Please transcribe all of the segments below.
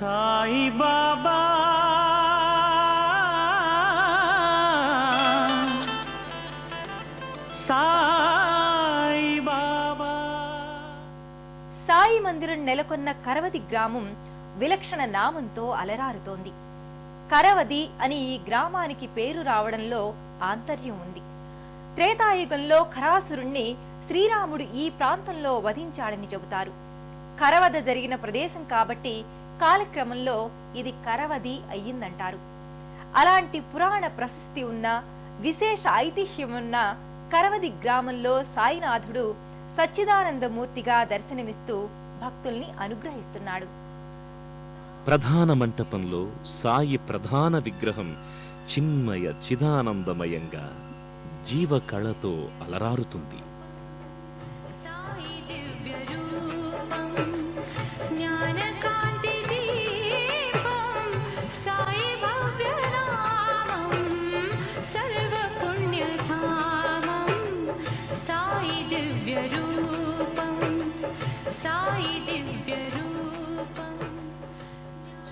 సాయి బాబా సాయి బాబా సాయి మందిరం నెలకొన్న కరవది గ్రామం విలక్షణ నామంతో అలరారుతోంది. కరవది అని ఈ గ్రామానికి పేరు రావడంలో ఆంతర్యం ఉంది. త్రేతాయుగంలో ఖరాసురుణ్ణి శ్రీరాముడు ఈ ప్రాంతంలో వధించాడని చెబుతారు. కరవద జరిగిన ప్రదేశం కాబట్టి కాలక్రమంలో ఇది కరవది అయ్యిందంటారు. అలాంటి పురాణ ప్రశస్తి ఉన్న విశేష ఐతిహ్యం ఉన్న కరవది గ్రామంలో సాయినాథుడు సచ్చిదానందమూర్తిగా దర్శనమిస్తూ భక్తుల్ని అనుగ్రహిస్తున్నాడు. ప్రధాన మంటపంలో సాయి ప్రధాన విగ్రహం చిన్మయ చిదానందమయంగా జీవకళతో అలరారుతుంది.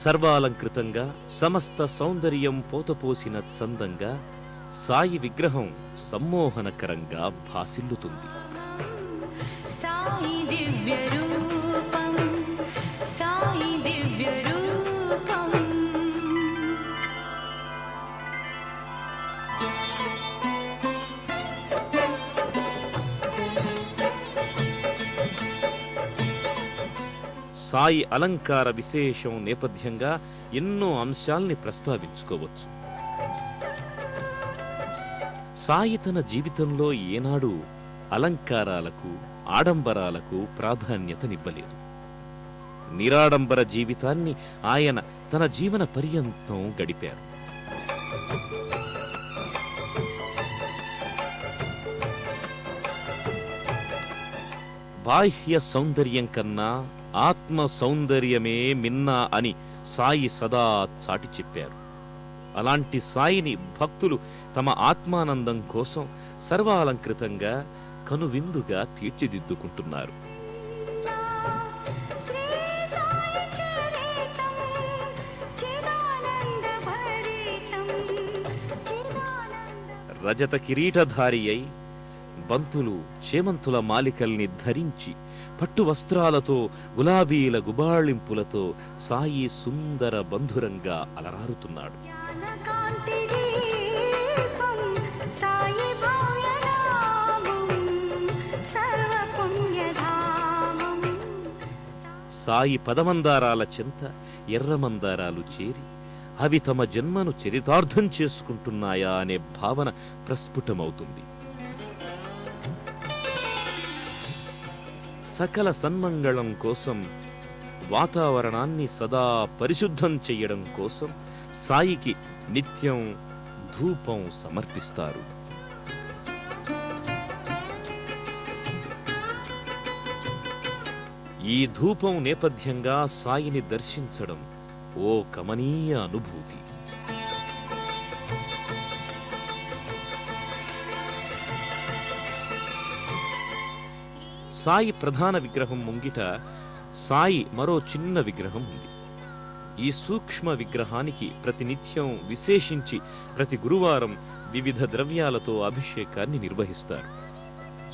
సర్వాలంకృతంగా సమస్త సౌందర్యం పోతపోసిన చందంగా సాయి విగ్రహం సమ్మోహనకరంగా భాసిల్లుతుంది. సాయి దివ్య సాయి అలంకార విశేషం నేపథ్యంగా ఎన్నో అంశాల్ని ప్రస్తావించుకోవచ్చు. సాయి తన జీవితంలో ఏనాడు అలంకారాలకు ఆడంబరాలకు ప్రాధాన్యతనివ్వలేదు. నిరాడంబర జీవితాన్ని ఆయన తన జీవన పర్యంతం గడిపారు. బాహ్య సౌందర్యం కన్నా ఆత్మ సౌందర్యమే మిన్నా అని సాయి సదా చాటి చెప్పారు. అలాంటి సాయిని భక్తులు తమ ఆత్మానందం కోసం సర్వాలంకృతంగా కనువిందుగా తీర్చిదిద్దుకుంటున్నారు. రజత కిరీటధారి అయి బంతులు చేమంతుల మాలికల్ని ధరించి పట్టు వస్త్రాలతో గులాబీల గుబాళింపులతో సాయి సుందర బంధురంగా అలరారుతున్నాడు. సాయి పదమందారాల చెంత ఎర్రమందారాలు చేరి అవి తమ జన్మను చరితార్థం చేసుకుంటున్నాయా అనే భావన ప్రస్ఫుటమవుతుంది. సకల సన్మంగళం కోసం వాతావరణాన్ని సదా పరిశుద్ధం చెయ్యడం కోసం సాయికి నిత్యం ధూపం సమర్పిస్తారు. ఈ ధూపం నేపథ్యంగా సాయిని దర్శించడం ఓ కమనీయ అనుభూతి. సాయి ప్రధాన విగ్రహం ముంగిట సాయి మరో చిన్న విగ్రహం ఉంది. ఈ సూక్ష్మ విగ్రహానికి ప్రతినిత్యం విశేషించి ప్రతి గురువారం వివిధ ద్రవ్యాలతో అభిషేకాన్ని నిర్వహిస్తారు.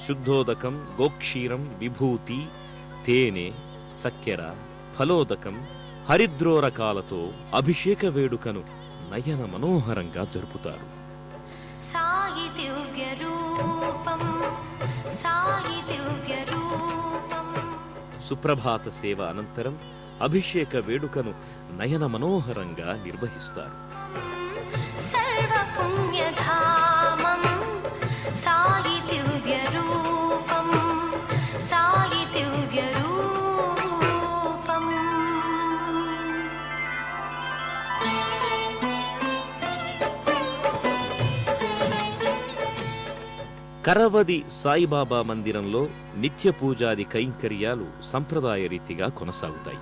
శుద్ధోదకం గోక్షీరం విభూతి తేనె చక్కెర ఫలోదకం హరిద్రోరకాలతో అభిషేక వేడుకను నయన మనోహరంగా జరుపుతారు. సాయి సుప్రభాత సేవ అనంతరం అభిషేక వేడుకను నయన మనోహరంగా నిర్వహిస్తారు. సర్వ పుణ్యధా కరవది సాయిబాబా మందిరంలో నిత్య పూజాది కైంకర్యాలు సంప్రదాయ రీతిగా కొనసాగుతాయి.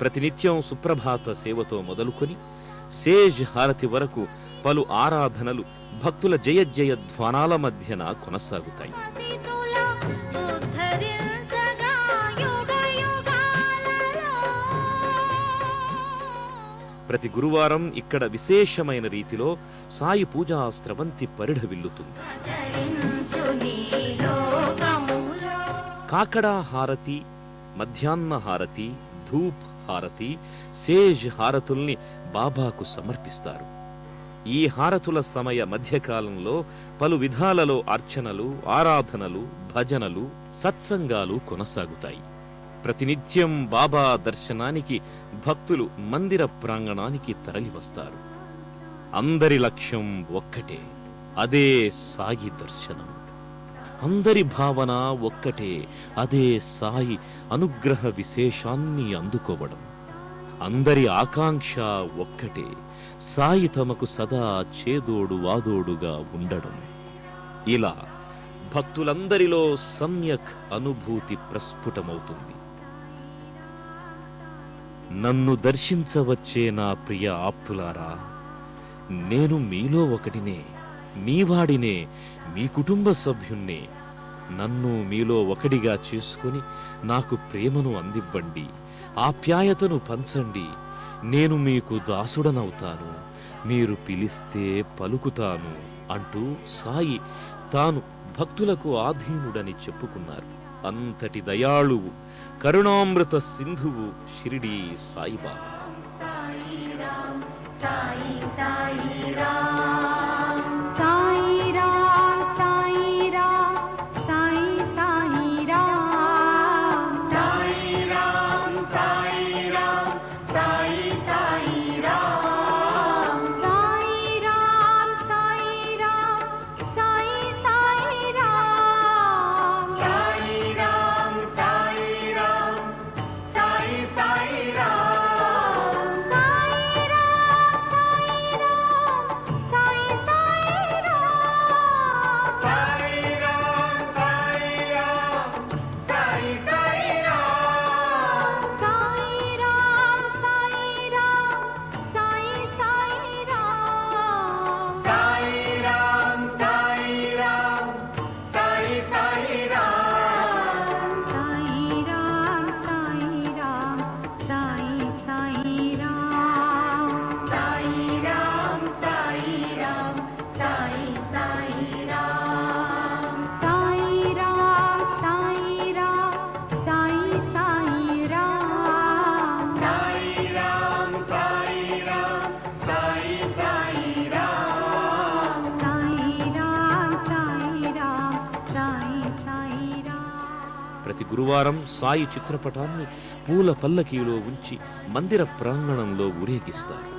ప్రతినిత్యం సుప్రభాత సేవతో మొదలుకొని సేజ్ హారతి వరకు పలు ఆరాధనలు భక్తుల జయజయ ధ్వానాల మధ్యన కొనసాగుతాయి. ప్రతి గురువారం ఇక్కడ విశేషమైన రీతిలో సాయి పూజా స్రవంతి పరిఢవిల్లుతుంది కాకడా హారతి మధ్యాహ్న హారతి ధూప్ హారతి సేజ్ హారతుల్ని బాబాకు సమర్పిస్తారు. ఈ హారతుల సమయ మధ్యకాలంలో పలు విధాలలో అర్చనలు ఆరాధనలు భజనలు సత్సంగాలు కొనసాగుతాయి. ప్రతినిత్యం బాబా దర్శనానికి భక్తులు మందిర ప్రాంగణానికి తరలివస్తారు. అందరి లక్ష్యం ఒక్కటే అదే సాయి దర్శనం. అందరి భావన ఒక్కటే అదే సాయి అనుగ్రహ విశేషాన్ని అందుకోవడం. అందరి ఆకాంక్ష ఒక్కటే సాయి తమకు సదా చేదోడు వాదోడుగా ఉండడం. ఇలా భక్తులందరిలో సమ్యక్ అనుభూతి ప్రస్ఫుటమవుతుంది. నన్ను దర్శించవచ్చే నా ప్రియ ఆప్తులారా నేను మీలో ఒకటినే. మీవాడినే మీ కుటుంబ సభ్యుణ్ణి నన్ను మీలో ఒకడిగా చేసుకుని నాకు ప్రేమను అందివ్వండి ఆప్యాయతను పంచండి. నేను మీకు దాసుడనవుతాను మీరు పిలిస్తే పలుకుతాను అంటూ సాయి తాను భక్తులకు ఆధీనుడని చెప్పుకున్నారు. అంతటి దయాళువు కరుణామృత సింధువు షిరిడి సాయిబాబా. సాయి ప్రతి గురువారం సాయి చిత్రపటాన్ని పూల పల్లకీలో ఉంచి మందిర ప్రాంగణంలో ఊరేగిస్తారు.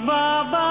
বাবা